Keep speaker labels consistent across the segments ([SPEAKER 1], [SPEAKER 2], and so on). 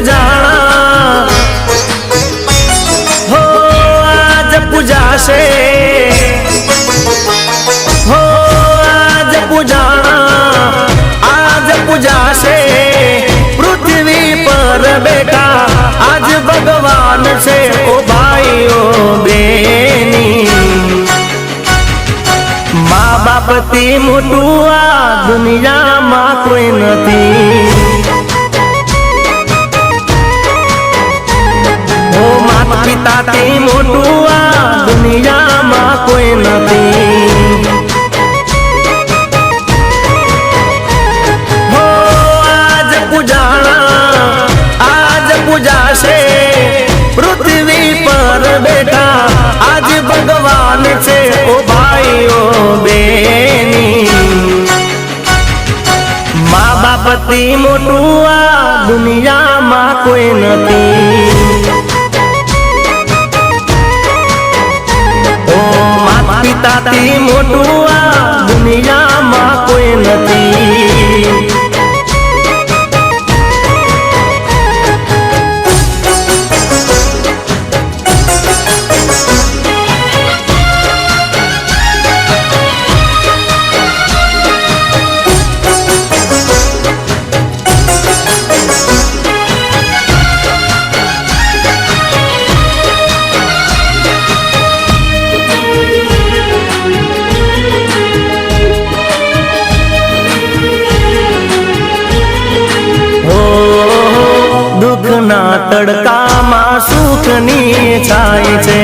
[SPEAKER 1] પૂજાણા। હો, આજ પૂજાશે। હો, આજ પૂજાણા। આજ પૂજાશે। પૃથ્વી પર બેટા, આજ ભગવાન છે ઓ ભાઈઓ બેની। મા બાપથી મોટું આ દુનિયામાં કોઈ નથી। પિતાથી મોટું આ દુનિયામાં કોઈ નથી. હો, આજ પૂજાણા, આજ પૂજાશે. પૃથ્વી પર બેઠા, આજ ભગવાન છે ઓ ભાઈઓ બેની. મા બાપથી મોટું આ દુનિયામાં કોઈ નથી. મોટું આ દુનિયામાં તડકામાં સુખની છાય છે.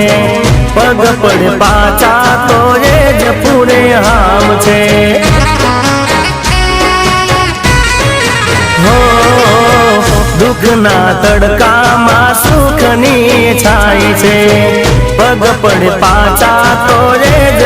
[SPEAKER 1] પગ પડ પાછા તો એ જ પૂરે હામ છે. દુઃખના તડકામાં સુખની છાય છે. પગ પડે પાછા તો એ જ